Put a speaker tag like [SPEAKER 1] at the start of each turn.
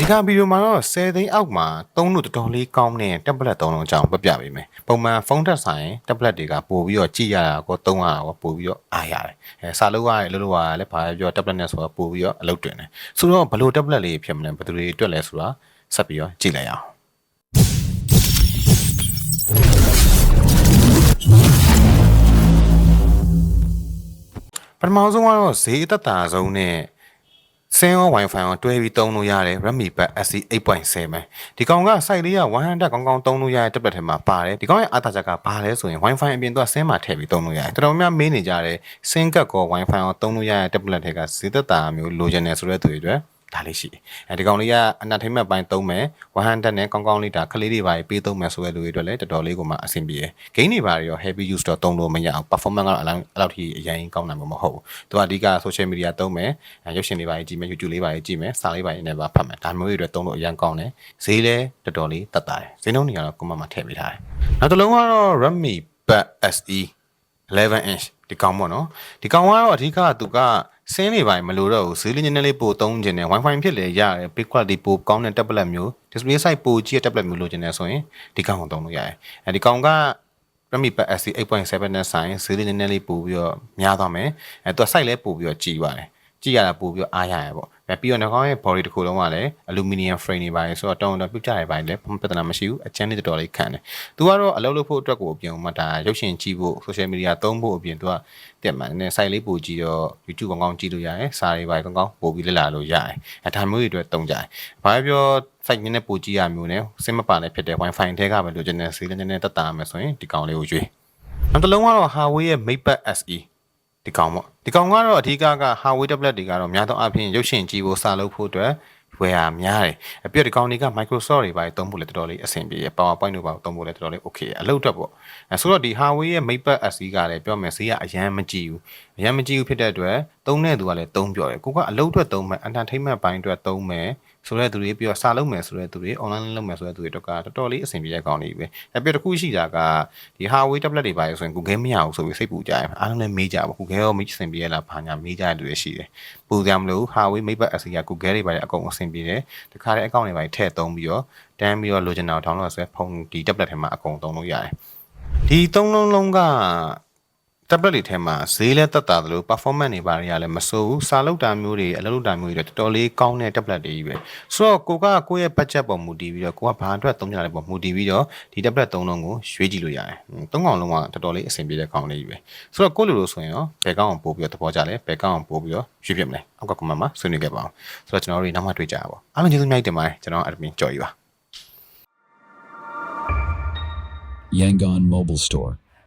[SPEAKER 1] ဒီကဗီဒီယိုမှာတော့10သိန်းအောက်မှာသုံးလို့တော်တော်လေးကောင်းတဲ့ tablet သုံးလုံးအကြောင်းပြပြပေးမယ်ပုံမှန်ဖုန်းတက်ဆိုင် tablet တွေကပို့ပြီးတော့ကြည့်ရတာကိုသုံးရတာကိုပို့ပြီးတော့အားရတယ်အဲစာလို့ရတယ်လို့လို့ရတယ်လည်းဘာပဲပြော tablet နဲ့ဆိုတော့ပို့ပြီးတော့အလုပ်တွင်တယ်ဆိုတော့ဘယ်လို tablet လေးဖြစ်မလဲဘယ်သူတွေအတွက်လဲဆိုတာဆက်ပြီးတော့ကြည့်လိုက်အောင်ပထမဆုံးကတော့ဈေးသက်သာဆုံးနဲ့ ဆင်းရော Wi-Fi ကိုတွဲပြီးသုံးလို့ရတယ် Redmi Pad SE 8.7ပဲဒီကောင်က site လေးက100ကောင်းကောင်းသုံးလို့ရတဲ့ tablet ထဲမှာပါတယ်ဒီကောင်ရဲ့အားသာချက်ကဘာလဲဆိုရင် Wi-Fi အပြင်တော့ဆင်းမှာထည့်ပြီးသုံးလို့ရတယ်တော်တော်များများမေးနေကြတယ်ဆင်းကတ်ကော Wi-Fi ကိုသုံးလို့ရတဲ့ tablet တွေကဈေးသက်သာမျိုးလိုချင်တယ်ဆိုတဲ့သူတွေအတွက် ဒါလေးရှိတယ်အဲဒီကောင်လေးကအနာထိမ့်မဲ့ပိုင်းသုံးမယ်100နဲ့ကောင်းကောင်းလေးဒါကလေးတွေပါပေးသုံးမယ်ဆိုတဲ့လူတွေအတွက်လည်းတော်တော်လေးကိုမှအဆင်ပြေတယ်ဂိမ်းတွေပါရော heavy use တော့သုံးလို့မရအောင် performance ကတော့အလောက်အလောက်ထိအရင်ကောင်းနိုင်မှာမဟုတ်ဘူးသူကအဓိက social media သုံးမယ်အဲရုပ်ရှင်တွေပါကြည့်မယ် YouTube လေးပါကြည့်မယ်စာလေးပါနဲ့ပါဖတ်မယ်ဒါမျိုးတွေအတွက်သုံးလို့အရင်ကောင်းတယ်ဈေးလည်းတော်တော်လေးတက်တာတယ်ဈေးနှုန်းတွေကတော့ကွန်မန့်မှာထည့်ပေးထားတယ်နောက်တစ်လုံးကတော့ Redmi Pad SE 11 inch ဒီကောင်ပေါ့နော်ဒီကောင်ကတော့အဓိကသူက စင်းနေပိုင်းမလို့တော့ဘူးဈေးလေးနည်းနည်းလေးပိုသုံးခြင်းနဲ့ Wi-Fi ဖြစ်လေရတယ် big quality ပိုကောင်းတဲ့ tablet မျိုး display size ပိုကြီးတဲ့ tablet မျိုးလိုချင်တယ်ဆိုရင်ဒီကောင်ကိုသုံးလို့ရတယ်အဲဒီကောင်က Redmi Pad SE 8.7နဲ့ဆိုင်ဈေးလေးနည်းနည်းလေးပို့ပြီးတော့များသွားမယ်အဲသူက size လည်းပို့ပြီးတော့ကြီးပါတယ်ကြည့်ရတာပို့ပြီးတော့အားရရပေါ့အဲ ပြီးတော့နှာခေါင်းရဲ့ body တစ်ခုလုံးကလည်း aluminum frame နေပါတယ်ဆိုတော့တောင်းတော့ပြုတ်ကြရပါတယ်လည်းပြဿနာမရှိဘူးအချမ်းလေးတော်တော်လေးခံတယ်သူကတော့အလုပ်လုပ်ဖို့အတွက်ကိုအပြင်မှာဒါရုပ်ရှင်ကြည့်ဖို့ social media သုံးဖို့အပြင်သူကတက်မှန်နဲ့ site လေးပို့ကြည့်တော့ YouTube ကောင်းကောင်းကြည့်လို့ရတယ်စာတွေပါကောင်းကောင်းပို့ပြီးလေ့လာလို့ရတယ်အဲဒါမျိုးတွေအတွက်သုံးကြတယ်ဘာပဲပြော site နည်းနည်းပို့ကြည့်ရမျိုးနဲ့စင်မပါလည်းဖြစ်တဲ့ wifi ထဲကပဲလိုချင်တဲ့စီးလည်းနည်းနည်းတက်တာမယ်ဆိုရင်ဒီကောင်လေးကိုရွေးနောက်တစ်လုံးကတော့ Huawei ရဲ့ MatePad SE ဒီကောင်ပေါ့ဒီကောင်ကတော့အဓိကက Huawei tablet တွေကတော့များသောအားဖြင့်ရုပ်ရှင်ကြည့်ဖို့စာလုပ်ဖို့အတွက် ဝယ်ရများတယ်အပြည့်ဒီကောင်တွေက Microsoft တွေပါသုံးဖို့လည်းတော်တော်လေးအဆင်ပြေတယ် PowerPoint တွေပါသုံးဖို့လည်းတော်တော်လေး okay အလုပ်အတွက်ပေါ့အဲဆိုတော့ဒီ Huawei ရဲ့ MatePad SE ကလည်းပြောမယ်ဈေးကအရန်မကြည့်ဘူးအရန်မကြည့်ဘူးဖြစ်တဲ့အတွက်သုံးတဲ့သူကလည်းသုံးပြောတယ်ကိုကအလုပ်အတွက်သုံးမယ် entertainment ဘိုင်းအတွက်သုံးမယ်ဆိုတဲ့သူတွေပြီးတော့စာလုပ်မယ်ဆိုတဲ့သူတွေ online လုပ်မယ်ဆိုတဲ့သူတွေတော့ကတော်တော်လေးအဆင်ပြေတဲ့ကောင်းနေပြီပဲအပြည့်တစ်ခုရှိတာကဒီ Huawei tablet တွေပါရဆိုရင် Google မရဘူးဆိုပြီးစိတ်ပူကြတယ်အားလုံးလည်းမေးကြပါ Google ရောမေးအဆင်ပြေရလားဘာညာမေးကြတဲ့လူတွေရှိတယ်ပူကြမလို့ Huawei MatePad SE က Google တွေပါရအကုန်အဆင်ပြေတယ်တခါတည်းအကောင့်တွေပါထည့်သုံးပြီးတော့တန်းပြီးတော့လိုချင်တာကို download ဆွဲဖုန်းဒီ tablet ထဲမှာအကုန်သုံးလို့ရတယ်ဒီသုံးလုံးလုံးက tablet တွေထဲမှာဈေးလဲတက်တာသလို performance တွေဘာတွေကလည်းမစိုးဘူးစာလုပ်တာမျိုးတွေအလုပ်လုပ်တာမျိုးတွေတော်တော်လေးကောင်းတဲ့ tablet တွေကြီးပဲဆိုတော့ကိုကကိုယ့်ရဲ့ budget ပေါ်မူတည်ပြီးတော့ကိုကဘာအတွက်သုံးကြတယ်ပေါ်မူတည်ပြီးတော့ဒီ tablet သုံးလုံးကိုရွေးကြည့်လို့ရတယ်သုံးကောင်လုံးကတော်တော်လေးအဆင်ပြေတဲ့ကောင်လေးကြီးပဲဆိုတော့ကိုလိုလိုဆိုရင်ရောဘယ်ကောင်အောင်ပို့ပြီးတော့သဘောကျလဲဘယ်ကောင်အောင်ပို့ပြီးတော့ရွေးပြမလဲအောက်က comment မှာဆွေးနွေးခဲ့ပါအောင်ဆိုတော့ကျွန်တော်တို့နောက်မှတွေ့ကြပါပေါ့အားလုံးကျေးဇူးများတင်ပါတယ်ကျွန်တော် admin ကြော်ကြီးပါ
[SPEAKER 2] Yangon Mobile Store.